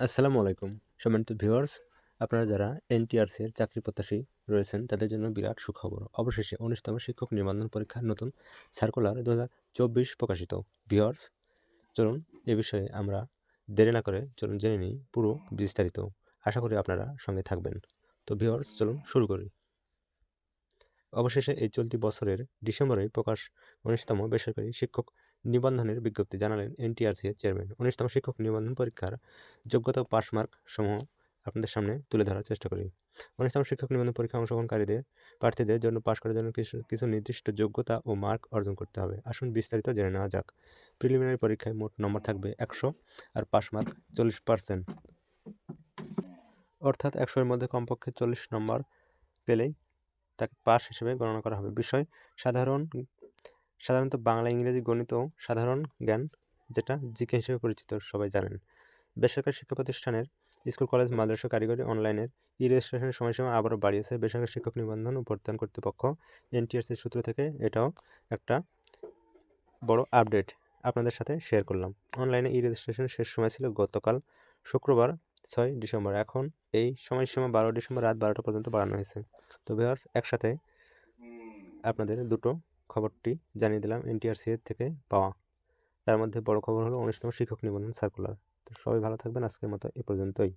আসসালামু আলাইকুম। সম্মানিত ভিউয়ার্স, আপনারা যারা এনটিআরসি এর চাকরি প্রত্যাশী রয়েছেন, তাদের জন্য বিরাট সুখবর। অবশেষে উনিশতম শিক্ষক নিবন্ধন পরীক্ষার নতুন সার্কুলার দু চব্বিশ প্রকাশিত। ভিউয়ার্স, চলুন এ বিষয়ে আমরা দেরি না করে চলুন জেনে নিই পুরো বিস্তারিত। আশা করি আপনারা সঙ্গে থাকবেন। তো ভিউয়ার্স, চলুন শুরু করি। অবশেষে এই চলতি বছরের ডিসেম্বরে প্রকাশ উনিশতম বেসরকারি শিক্ষক নিবন্ধনের বিজ্ঞপ্তি জানালেন এনটিআরসি এর চেয়ারম্যান। উনিশতম শিক্ষক নিবন্ধন পরীক্ষার যোগ্যতা পাস মার্ক সমূহ আপনাদের সামনে তুলে ধরার চেষ্টা করি। উনিশতম শিক্ষক নিবন্ধন পরীক্ষা অংশগ্রহণকারীদের, প্রার্থীদের জন্য পাশ করার জন্য কিছু কিছু নির্দিষ্ট যোগ্যতা ও মার্ক অর্জন করতে হবে। আসুন বিস্তারিত জেনে নেওয়া যাক। প্রিলিমিনারি পরীক্ষায় মোট নম্বর থাকবে একশো আর পাস মার্ক চল্লিশ পার্সেন্ট। অর্থাৎ একশোর মধ্যে কমপক্ষে চল্লিশ নম্বর পেলেই তাকে পাস হিসেবে গণনা করা হবে। বিষয় সাধারণ সাধারণত বাংলা, ইংরেজি গণিত সাধারণ জ্ঞান, যেটা জিকে হিসেবে পরিচিত, সবাই জানেন। বেসরকারি শিক্ষা প্রতিষ্ঠানের স্কুল, কলেজ, মাদ্রাসা কারিগরি অনলাইনের ই রেজিস্ট্রেশনের সময়সীমা আবারও বাড়িয়েছে। বেসরকারি শিক্ষক নিবন্ধন ও ভোটদান কর্তৃপক্ষ এনটিআরসির সূত্র থেকে এটাও একটা বড় আপডেট আপনাদের সাথে শেয়ার করলাম। অনলাইনে ই রেজিস্ট্রেশনের শেষ সময় ছিল গতকাল শুক্রবার, ছয় ডিসেম্বর। এখন এই সময়সীমা বারো ডিসেম্বর রাত বারোটা পর্যন্ত বাড়ানো হয়েছে। তো ভিউয়ার্স একসাথে আপনাদের দুটো খবরটি জানিয়ে দিলাম এনটিআরসি এর থেকে পাওয়া। তার মধ্যে বড় খবর হলো উনিশতম শিক্ষক নিবন্ধন সার্কুলার। তো সবাই ভালো থাকবেন। আজকের মতো এ পর্যন্তই।